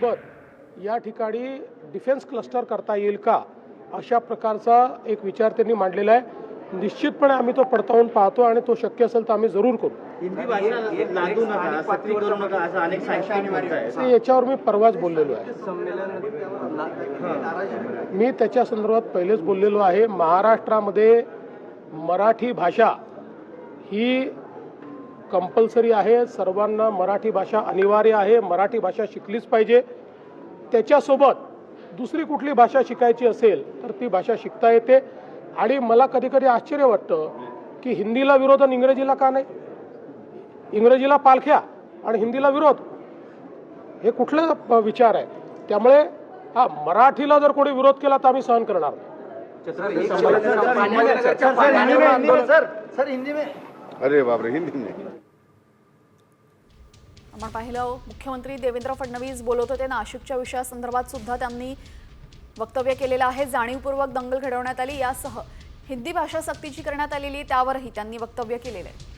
सोबत या ठिकाणी डिफेन्स क्लस्टर करता येईल का? अशा प्रकारचा एक विचार त्यांनी मांडलेला आहे. निश्चितपणे आम्ही तो पडताळून पाहतो आणि तो शक्य असेल तर आम्ही जरूर करू. हिंदी भाषा लादू नका सक्ती करू नका असं अनेक साहित्यिक म्हणत आहेत ते याच्यावर मी परवाच बोललेलो आहे. मी त्याच्या संदर्भात पहिलेच बोललेलो आहे. महाराष्ट्रामध्ये मराठी भाषा ही कंपल्सरी आहे. सर्वांना मराठी भाषा अनिवार्य आहे. मराठी भाषा शिकलीच पाहिजे. त्याच्यासोबत दुसरी कुठली भाषा शिकायची असेल तर ती भाषा शिकता येते. आणि मला कधी कधी आश्चर्य वाटतं की हिंदीला विरोध आणि इंग्रजीला का नाही? इंग्रजीला पालख्या आणि हिंदीला विरोध. हे कुठला विचार आहे? त्यामुळे हा मराठीला जर कोणी विरोध केला तर आम्ही सहन करणार नाही. सर सर हिंदी में. अरे बापरे हिंदी में आपण पाहिलं मुख्यमंत्री देवेंद्र फडणवीस बोलत होते नाशिकच्या विषयासंदर्भात सुद्धा त्यांनी वक्तव्य केलेलं आहे जाणीवपूर्वक दंगल घडवण्यात आली यासह हिंदी भाषा सक्तीची करण्यात आलेली त्यावरही त्यांनी वक्तव्य केलेलं आहे.